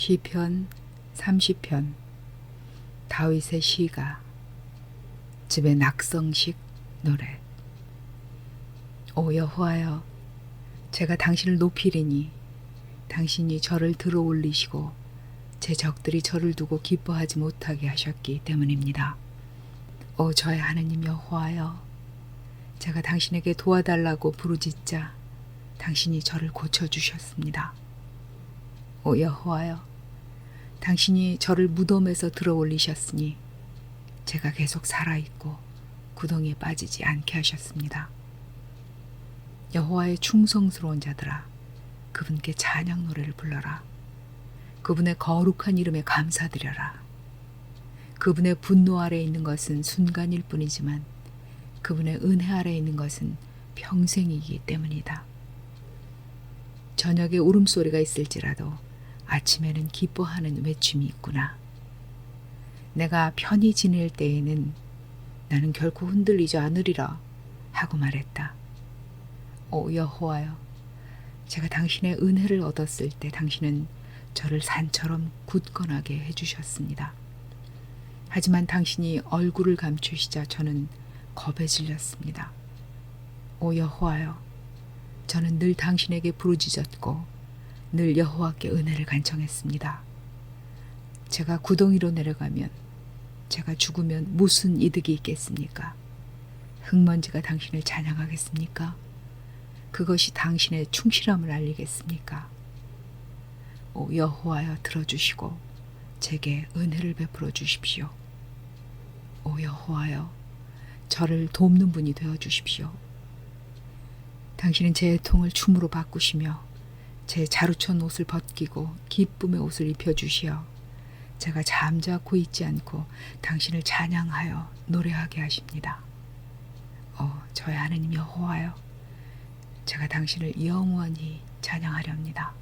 시편 30편 다윗의 시가 집의 낙성식 노래 오 여호와여 제가 당신을 높이리니 당신이 저를 들어 올리시고 제 적들이 저를 두고 기뻐하지 못하게 하셨기 때문입니다. 오 저의 하나님 여호와여 제가 당신에게 도와달라고 부르짖자 당신이 저를 고쳐 주셨습니다. 오 여호와여 당신이 저를 무덤에서 들어 올리셨으니 제가 계속 살아 있고 구덩이에 빠지지 않게 하셨습니다. 여호와의 충성스러운 자들아 그분께 찬양 노래를 불러라. 그분의 거룩한 이름에 감사드려라. 그분의 분노 아래 있는 것은 순간일 뿐이지만 그분의 은혜 아래 있는 것은 평생이기 때문이다. 저녁에 울음소리가 있을지라도 아침에는 기뻐하는 외침이 있구나. 내가 편히 지낼 때에는 나는 결코 흔들리지 않으리라 하고 말했다. 오 여호와여, 제가 당신의 은혜를 얻었을 때 당신은 저를 산처럼 굳건하게 해주셨습니다. 하지만 당신이 얼굴을 감추시자 저는 겁에 질렸습니다. 오 여호와여, 저는 늘 당신에게 부르짖었고 늘 여호와께 은혜를 간청했습니다. 제가 구덩이로 내려가면 제가 죽으면 무슨 이득이 있겠습니까? 흙먼지가 당신을 찬양하겠습니까? 그것이 당신의 충실함을 알리겠습니까? 오 여호와여 들어주시고 제게 은혜를 베풀어 주십시오. 오 여호와여 저를 돕는 분이 되어 주십시오. 당신은 제 애통을 춤으로 바꾸시며 제 자루천 옷을 벗기고 기쁨의 옷을 입혀 주시어 제가 잠자코 있지 않고 당신을 찬양하여 노래하게 하십니다. 어, 저의 하나님 여호와여, 제가 당신을 영원히 찬양하렵니다.